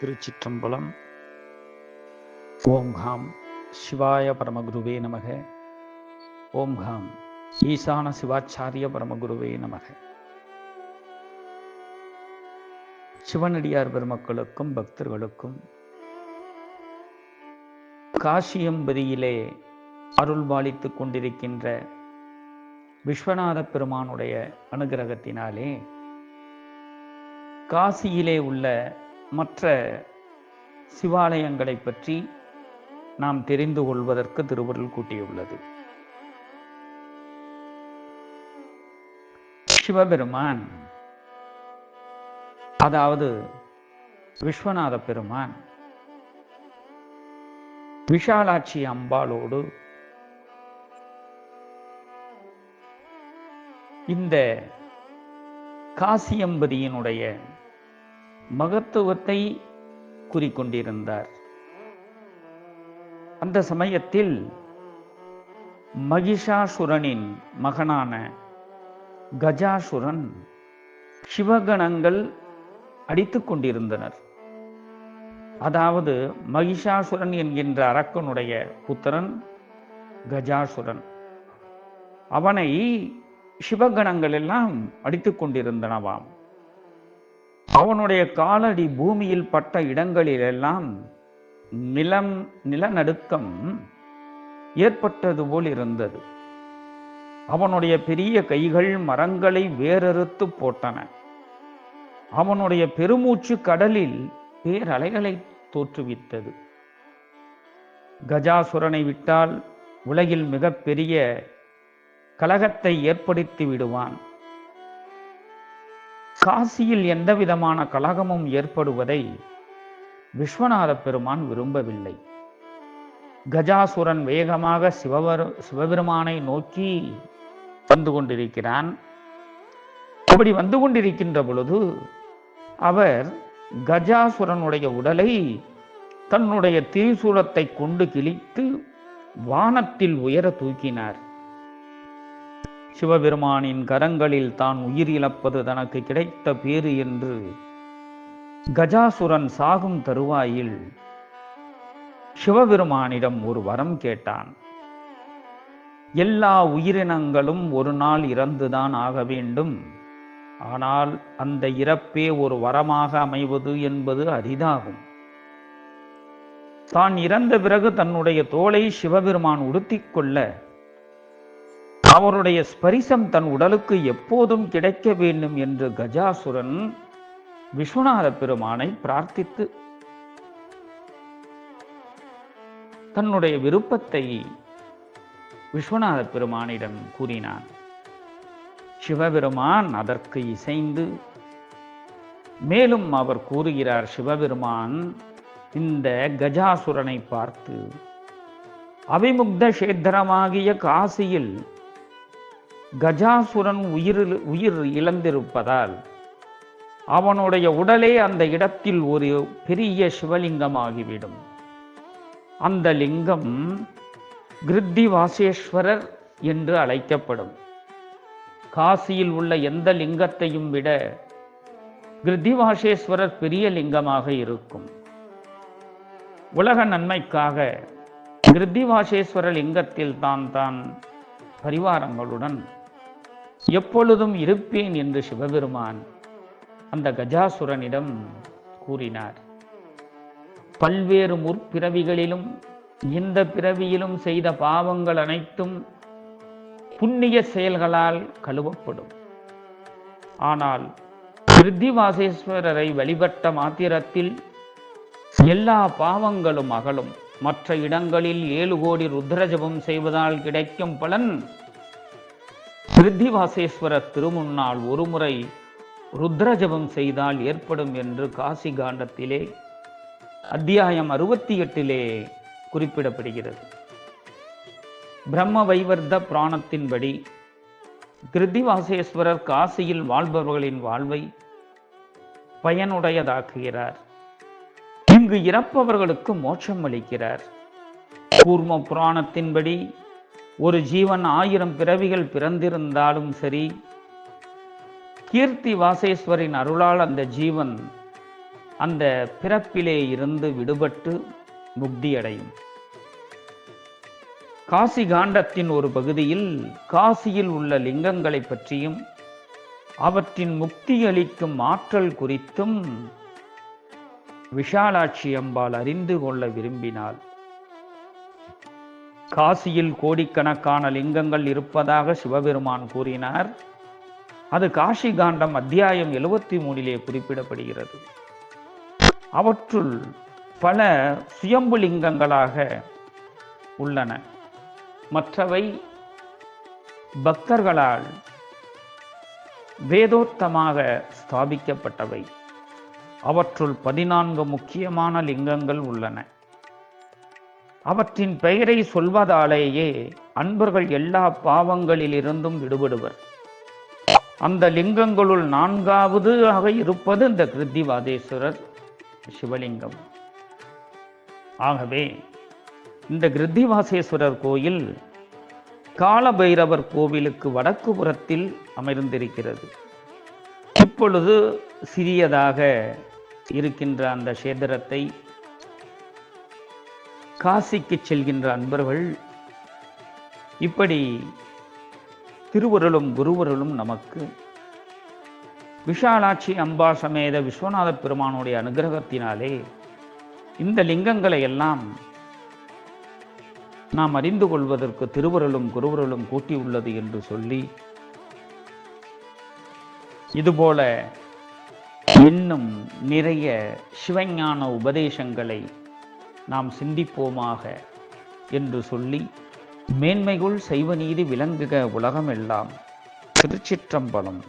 திருச்சிற்றம்பலம். ஓம் ஹாம். சிவாய பரமகுருவே நமக. ஓம் ஹாம். ஈசான சிவாச்சாரிய பரமகுருவே நமக. சிவனடியார் பெருமக்களுக்கும் பக்தர்களுக்கும் காசியம்பதியிலே அருள்பாலித்துக் கொண்டிருக்கின்ற விஸ்வநாத பெருமானுடைய அனுகிரகத்தினாலே காசியிலே உள்ள மற்ற சிவாலயங்களை பற்றி நாம் தெரிந்து கொள்வதற்கு திருவருள் கூட்டியுள்ளது. சிவபெருமான் அதாவது விஸ்வநாத பெருமான் விஷாலாட்சி அம்பாளோடு இந்த காசியம்பதியினுடைய மகத்துவத்தை கூறிக்கொண்டிருந்தார். அந்த சமயத்தில் மகிஷாசுரனின் மகனான கஜாசுரன் சிவகணங்கள் அடித்துக் கொண்டிருந்தனர். அதாவது மகிஷாசுரன் என்கின்ற அரக்கனுடைய புத்திரன் கஜாசுரன். அவனை சிவகணங்கள் எல்லாம் அடித்துக் கொண்டிருந்தனவாம். அவனுடைய காலடி பூமியில் பட்ட இடங்களிலெல்லாம் நிலம் நிலநடுக்கம் ஏற்பட்டது போல் இருந்தது. அவனுடைய பெரிய கைகள் மரங்களை வேறறுத்து போட்டன. அவனுடைய பெருமூச்சு கடலில் பேரலைகளை தோற்றுவித்தது. கஜாசுரனை விட்டால் உலகில் மிகப்பெரிய கலகத்தை ஏற்படுத்தி விடுவான். காசியில் எந்த விதமான கலகமும் ஏற்படுவதை விஸ்வநாத பெருமான் விரும்பவில்லை. கஜாசுரன் வேகமாக சிவபெரு சிவபெருமானை நோக்கி வந்து கொண்டிருக்கிறான். அப்படி வந்து கொண்டிருக்கின்ற பொழுது அவர் கஜாசுரனுடைய உடலை தன்னுடைய திரிசூலத்தை கொண்டு கிழித்து வானத்தில் உயர தூக்கினார். சிவபெருமானின் கரங்களில் தான் உயிர் இழப்பது தனக்கு கிடைத்த பேறு என்று கஜாசுரன் சாகும் தருவாயில் சிவபெருமானிடம் ஒரு வரம் கேட்டான். எல்லா உயிரினங்களும் ஒரு நாள் இறந்துதான் ஆக வேண்டும். ஆனால் அந்த இறப்பே ஒரு வரமாக அமைவது என்பது அரிதாகும். தான் இறந்த பிறகு தன்னுடைய தோலை சிவபெருமான் உடுத்திக் கொள்ள அவருடைய ஸ்பரிசம் தன் உடலுக்கு எப்போதும் கிடைக்க வேண்டும் என்று கஜாசுரன் விஸ்வநாத பெருமானை பிரார்த்தித்து தன்னுடைய விருப்பத்தை விஸ்வநாத பெருமானிடம் கூறினான். சிவபெருமான் அதற்கு இசைந்து மேலும் அவர் கூறுகிறார் சிவபெருமான் இந்த கஜாசுரனை பார்த்து அவிமுக்த கஷேத்திரமாகிய காசியில் கஜாசுரன் உயிர் உயிர் இழந்திருப்பதால் அவனுடைய உடலே அந்த இடத்தில் ஒரு பெரிய சிவலிங்கமாகிவிடும். அந்த லிங்கம் கிருத்தி வாசேஸ்வரர் என்று அழைக்கப்படும். காசியில் உள்ள எந்த லிங்கத்தையும் விட கிருத்திவாசேஸ்வரர் பெரிய லிங்கமாக இருக்கும். உலக நன்மைக்காக கிருத்திவாசேஸ்வர லிங்கத்தில் தான் தான் பரிவாரங்களுடன் எப்பொழுதும் இருப்பேன் என்று சிவபெருமான் அந்த கஜாசுரனிடம் கூறினார். பல்வேறு முற்பிறவிகளிலும் இந்த பிறவியிலும் செய்த பாவங்கள் அனைத்தும் புண்ணிய செயல்களால் கழுவப்படும். ஆனால் பிருத்திவாசேஸ்வரரை வழிபட்ட மாத்திரத்தில் எல்லா பாவங்களும் அகலும். மற்ற இடங்களில் ஏழு கோடி ருத்ரஜபம் செய்வதால் கிடைக்கும் பலன் கிருத்திவாசேஸ்வரர் திருமுன்னால் ஒருமுறை ருத்ரஜபம் செய்தால் ஏற்படும் என்று காசி காண்டத்திலே அத்தியாயம் அறுபத்தி எட்டிலே குறிப்பிடப்படுகிறது. பிரம்ம வைவர்த புராணத்தின்படி கிருத்திவாசேஸ்வரர் காசியில் வாழ்பவர்களின் வாழ்வை பயனுடையதாக்குகிறார். இங்கு இறப்பவர்களுக்கு மோட்சம் அளிக்கிறார். கூர்ம புராணத்தின்படி ஒரு ஜீவன் ஆயிரம் பிறவிகள் பிறந்திருந்தாலும் சரி கீர்த்தி வாசேஸ்வரின் அருளால் அந்த ஜீவன் அந்த பிறப்பிலே இருந்து விடுபட்டு முக்தியடையும். காசி காண்டத்தின் ஒரு பகுதியில் காசியில் உள்ள லிங்கங்களை பற்றியும் அவற்றின் முக்தி அளிக்கும் ஆற்றல் குறித்தும் விஷாலாட்சி அம்பாள் அறிந்து கொள்ள விரும்பினாள். காசியில் கோடிக்கணக்கான லிங்கங்கள் இருப்பதாக சிவபெருமான் கூறினார். அது காஷி காண்டம் அத்தியாயம் எழுபத்தி மூணிலே குறிப்பிடப்படுகிறது. அவற்றுள் பல சுயம்பு லிங்கங்களாக உள்ளன. மற்றவை பக்தர்களால் வேதோத்தமாக ஸ்தாபிக்கப்பட்டவை. அவற்றுள் பதினான்கு முக்கியமான லிங்கங்கள் உள்ளன. அவற்றின் பெயரை சொல்வதாலேயே அன்பர்கள் எல்லா பாவங்களிலிருந்தும் விடுபடுவர். அந்த லிங்கங்களுள் நான்காவது ஆக இருப்பது இந்த கிருத்திவாதேஸ்வரர் சிவலிங்கம். ஆகவே இந்த கிருத்திவாசேஸ்வரர் கோயில் காலபைரவர் கோவிலுக்கு வடக்கு புறத்தில் அமர்ந்திருக்கிறது. இப்பொழுது சிறியதாக இருக்கின்ற அந்த சேதரத்தை காசிக்கு செல்கின்ற அன்பர்கள் இப்படி திருவருளும் குருவருளும் நமக்கு விஷாலாட்சி அம்பா சமேத விஸ்வநாத பெருமானுடைய அனுகிரகத்தினாலே இந்த லிங்கங்களை எல்லாம் நாம் அறிந்து கொள்வதற்கு திருவருளும் குருவருளும் கூட்டியுள்ளது என்று சொல்லி இதுபோல இன்னும் நிறைய சிவஞான உபதேசங்களை நாம் சிந்திப்போமாக என்று சொல்லி மேன்மைகுள் செய்வ நீதி விளங்குக உலகமெல்லாம். திருச்சிற்றம்பலம்.